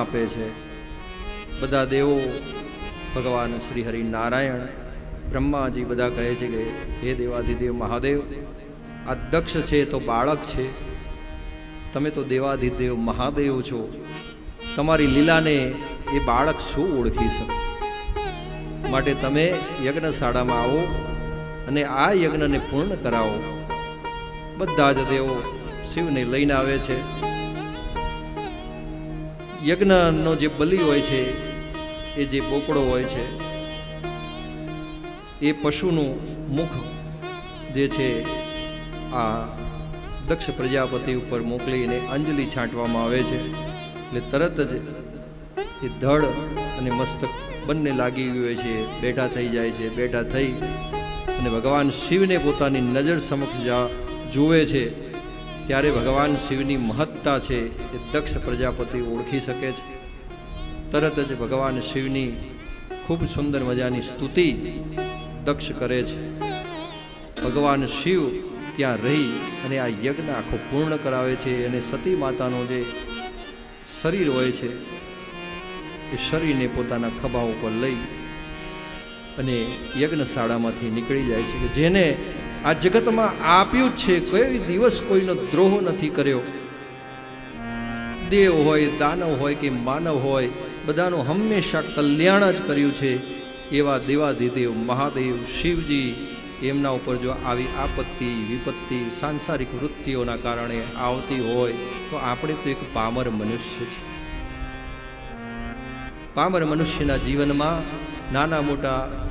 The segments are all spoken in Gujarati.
આપે છે. બધા દેવો ભગવાન શ્રી હરિ નારાયણ બ્રહ્માજી બધા કહે છે કે, હે દેવાધિદેવ મહાદેવ, આ દક્ષ છે તો બાળક છે. તમે તો દેવાધિદેવ મહાદેવ છો. તમારી લીલાને એ બાળક શું ઓળખી શકે? માટે તમે યજ્ઞશાળામાં આવો અને આ યજ્ઞને પૂર્ણ કરાવો. બધા જ દેવો શિવને લઈને આવે છે. યજ્ઞનો જે બલિ હોય છે, એ જે બોકડો હોય છે, એ પશુનું મુખ જે છે, આ દક્ષ પ્રજાપતિ ઉપર મોકલીને અંજલિ છાંટવામાં આવે છે. એટલે તરત જ એ ધડ અને મસ્તક બંને લાગી ગયું હોય છે, બેઠા થઈ જાય છે, બેઠા થઈ અને ભગવાન શિવને પોતાની નજર સમક્ષ જા જુએ છે. ત્યારે ભગવાન શિવની મહત્તા છે એ દક્ષ પ્રજાપતિ ઓળખી શકે છે. તરત જ ભગવાન શિવની ખૂબ સુંદર મજાની સ્તુતિ દક્ષ કરે છે. ભગવાન શિવ ત્યાં રહી અને આ યજ્ઞ આખો પૂર્ણ કરાવે છે અને સતી માતાનો જે શરીર હોય છે, એ શરીરને પોતાના ખભા ઉપર લઈ અને યજ્ઞશાળામાંથી નીકળી જાય છે કે જેને આ જગતમાં આપ્યું જ છે, કોઈ દિવસ કોઈનો દ્રોહ નથી કર્યો. દેવ હોય, દાનવ હોય કે માનવ હોય, બધાનું હંમેશા કલ્યાણ જ કર્યું છે. એવા દેવાધિદેવ, મહાદેવ, શિવજી એમના ઉપર જો આવી આપત્તિ, વિપત્તિ, સાંસારિક વૃત્તિઓના કારણે આવતી હોય, તો આપણે તો એક પામર મનુષ્ય છે પામર મનુષ્યના જીવનમાં નાના મોટા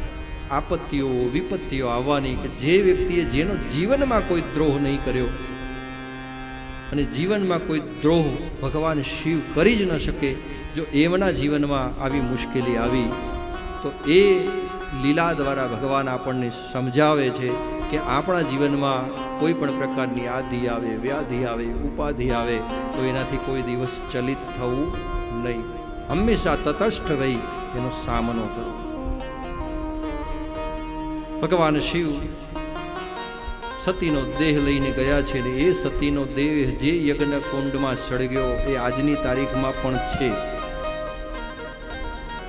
આપત્તિઓ, વિપત્તિઓ આવવાની કે જે વ્યક્તિએ જેનો જીવનમાં કોઈ દ્રોહ નહીં કર્યો અને જીવનમાં કોઈ દ્રોહ ભગવાન શિવ કરી જ ન શકે, જો એમના જીવનમાં આવી મુશ્કેલી આવી, તો એ લીલા દ્વારા ભગવાન આપણને સમજાવે છે કે આપણા જીવનમાં કોઈ પણ પ્રકારની આધિ આવે, વ્યાધિ આવે, ઉપાધિ આવે, તો એનાથી કોઈ દિવસ ચલિત થવું નહીં. હંમેશા તટસ્થ રહી એનો સામનો કરો. ભગવાન શિવ સતીનો દેહ લઈને ગયા છે ને એ સતીનો દેહ જે યજ્ઞ કુંડમાં સળગ્યો એ આજની તારીખમાં પણ છે.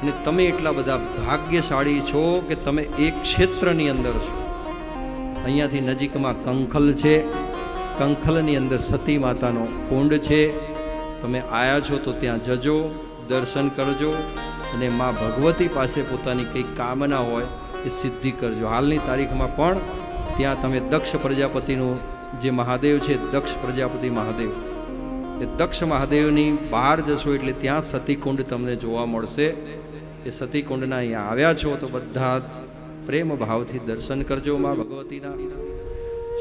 ને તમે એટલા બધા ભાગ્યશાળી છો કે તમે એક ક્ષેત્રની અંદર છો. અહીંયાથી નજીકમાં કંખલ છે. કંખલની અંદર સતી માતાનો કુંડ છે. તમે આવ્યા છો તો ત્યાં જજો, દર્શન કરજો અને મા ભગવતી પાસે પોતાની કંઈક કામના હોય એ સિદ્ધિ કરજો. હાલની તારીખમાં પણ ત્યાં તમે દક્ષ પ્રજાપતિનું જે મહાદેવ છે, દક્ષ પ્રજાપતિ મહાદેવ, એ દક્ષ મહાદેવની બહાર જશો એટલે ત્યાં સતીકુંડ તમને જોવા મળશે. એ સતીકુંડના અહીંયા આવ્યા છો તો બધા જ પ્રેમ ભાવથી દર્શન કરજો માં ભગવતીના.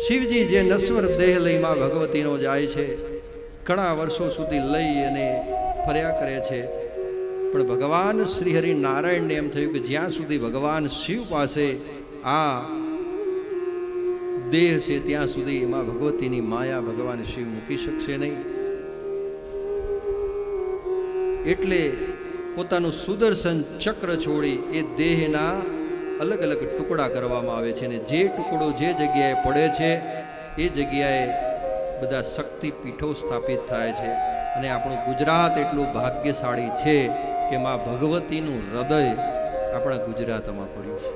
શિવજી જે નશ્વર દેહ લઈ માં ભગવતીનો જાય છે, ઘણા વર્ષો સુધી લઈ અને ફર્યા કરે છે. પણ ભગવાન શ્રી હરિ નારાયણને એમ થયું કે જ્યાં સુધી ભગવાન શિવ પાસે આ દેહ છે, ત્યાં સુધી એમાં ભગવતીની માયા ભગવાન શિવ મૂકી શકશે નહીં. એટલે પોતાનું સુદર્શન ચક્ર છોડી એ દેહના અલગ અલગ ટુકડા કરવામાં આવે છે અને જે ટુકડો જે જગ્યાએ પડે છે, એ જગ્યાએ બધા શક્તિ પીઠો સ્થાપિત થાય છે. અને આપણું ગુજરાત એટલું ભાગ્યશાળી છે કે માં ભગવતીનું હૃદય આપણા ગુજરાતમાં પડ્યું છે.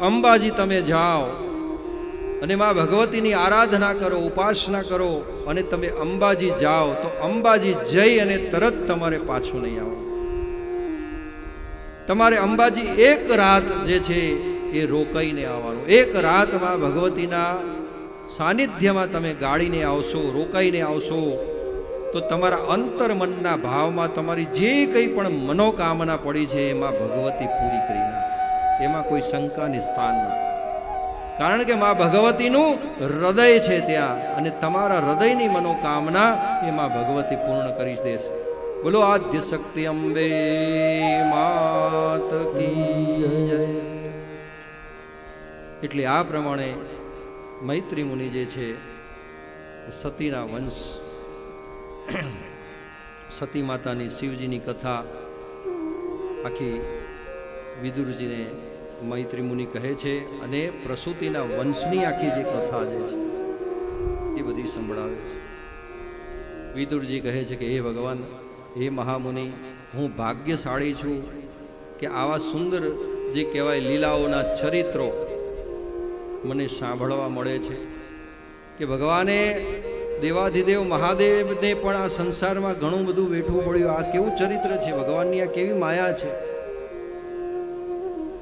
અંબાજી તમે જાઓ અને માં ભગવતીની આરાધના કરો, ઉપાસના કરો અને તમે અંબાજી જાઓ તો અંબાજી જઈ અને તરત તમારે પાછું નહીં આવો તમારે અંબાજી એક રાત જે છે એ રોકાઈને આવવાનું. એક રાતમાં ભગવતીના સાનિધ્યમાં તમે ગાળીને આવશો, રોકાઈને આવશો, તો તમારા અંતરમનના ભાવમાં તમારી જે કંઈ પણ મનોકામના પડી છે, એમાં ભગવતી પૂરી કરી નાખશે. એમાં કોઈ શંકાની સ્થાન નથી. કારણ કે મા ભગવતીનું હૃદય છે ત્યાં, અને તમારા હૃદયની મનોકામના એમાં ભગવતી પૂર્ણ કરી દેશે. બોલો, આદ્ય શક્તિ અંબે માત કી એટલે આ પ્રમાણે મૈત્રી મુનિ જે છે, સતીના વંશ, સતી માતાની શિવજીની કથા આખી વિદુરજીને મૈત્રી મુનિ કહે છે અને પ્રસૂતિના વંશની આખી જે કથા જે છે, એ બધી સંભળાવે છે. વિદુરજી કહે છે કે, હે ભગવાન, હે મહામુનિ, હું ભાગ્યશાળી છું કે આવા સુંદર જે કહેવાય લીલાઓના ચરિત્રો મને સાંભળવા મળે છે કે ભગવાને દેવાધિદેવ મહાદેવને પણ આ સંસારમાં ઘણું બધું વેઠવું પડ્યું. આ કેવું ચરિત્ર છે? ભગવાનની આ કેવી માયા છે?